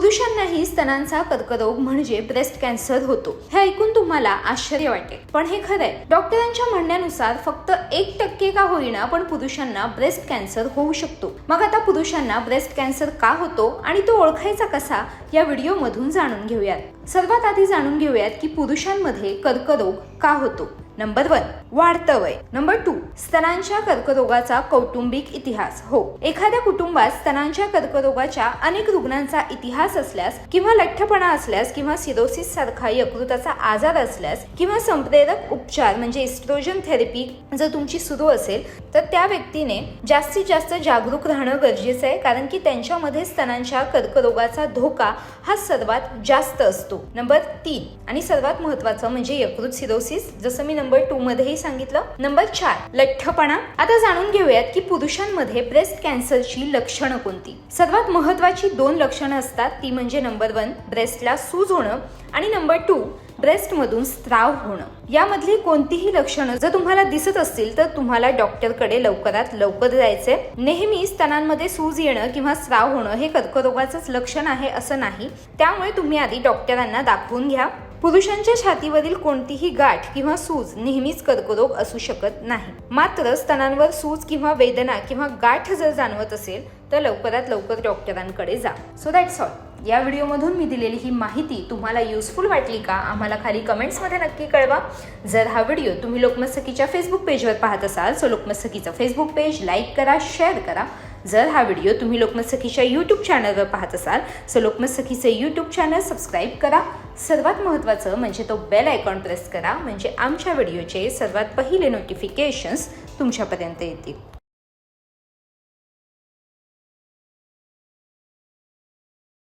पुरुषांनाही स्तनांचा कर्करोग म्हणजे ब्रेस्ट कॅन्सर होतो. हे ऐकून तुम्हाला आश्चर्य वाटेल. पण हे खरंय डॉक्टरांच्या म्हणण्यानुसार फक्त एक टक्के का होईना पण पुरुषांना ब्रेस्ट कॅन्सर होऊ शकतो. मग आता पुरुषांना ब्रेस्ट कॅन्सर का होतो आणि तो ओळखायचा कसा या व्हिडिओमधून जाणून घेऊयात. सर्वात आधी जाणून घेऊयात की पुरुषांमध्ये कर्करोग का होतो. नंबर वन वाढतं वय. नंबर टू स्तनांच्या कर्करोगाचा कौटुंबिक इतिहास. हो एखाद्या कुटुंबात स्तनांच्या कर्करोगाच्या अनेक रुग्णांचा इतिहास असल्यास किंवा लठ्ठपणा असल्यास किंवा सिरोसिस सारखा यकृताचा आजार असल्यास किंवा संप्रेरक उपचार म्हणजे इस्ट्रोजन थेरपी जर तुमची सुरू असेल तर त्या व्यक्तीने जास्तीत जास्त जागरूक राहणं गरजेचं आहे कारण की त्यांच्यामध्ये स्तनांच्या कर्करोगाचा धोका हा सर्वात जास्त असतो. नंबर तीन आणि सर्वात महत्वाचं म्हणजे यकृत सिरोसिस जसं मी नंबर टू मध्येही सांगितलं. नंबर चार लठ्ठपणा. आता जाणून घेऊयात की पुरुषांमध्ये ब्रेस्ट कॅन्सरची लक्षणं कोणती? सर्वात महत्वाची दोन लक्षणं असतात ती म्हणजे नंबर वन ब्रेस्टला सूज होणं आणि नंबर टू ब्रेस्टमधून स्त्राव होणं. यामधली कोणतीही लक्षणं जर तुम्हाला दिसत असतील तर तुम्हाला डॉक्टरकडे लवकरात लवकर जायचंय. नेहमी स्तनांमध्ये सूज येणं किंवा स्त्राव होणं हे कर्करोगाचंच लक्षण आहे असं नाही. त्यामुळे तुम्ही आधी डॉक्टरांना दाखवून घ्या. पुरुषांच्या छातीवरील कोणतीही गाठ किंवा सूज नेहमीच कर्करोग असू शकत नाही. मात्र स्तनांवर सूज किंवा वेदना किंवा गाठ जर जाणवत असेल तर लवकरात लवकर डॉक्टरांकडे जा. सो दॅट्स ऑल या व्हिडिओमधून मी दिलेली ही माहिती तुम्हाला युजफुल वाटली का? आम्हाला खाली कमेंट्समध्ये नक्की कळवा. जर हा व्हिडिओ तुम्ही लोकमस्तकीच्या फेसबुक पेजवर पाहत असाल सो लोकमस्तकीचं फेसबुक पेज लाईक करा शेअर करा. जर हा व्हिडिओ तुम्ही लोकमत सखीच्या यूट्यूब चॅनलवर पाहत असाल सो लोकमत सखीचं यूट्यूब चॅनल सबस्क्राईब करा. सर्वात महत्त्वाचं म्हणजे तो बेल आयकॉन प्रेस करा म्हणजे आमच्या व्हिडिओचे सर्वात पहिले नोटिफिकेशन्स तुमच्यापर्यंत येतील.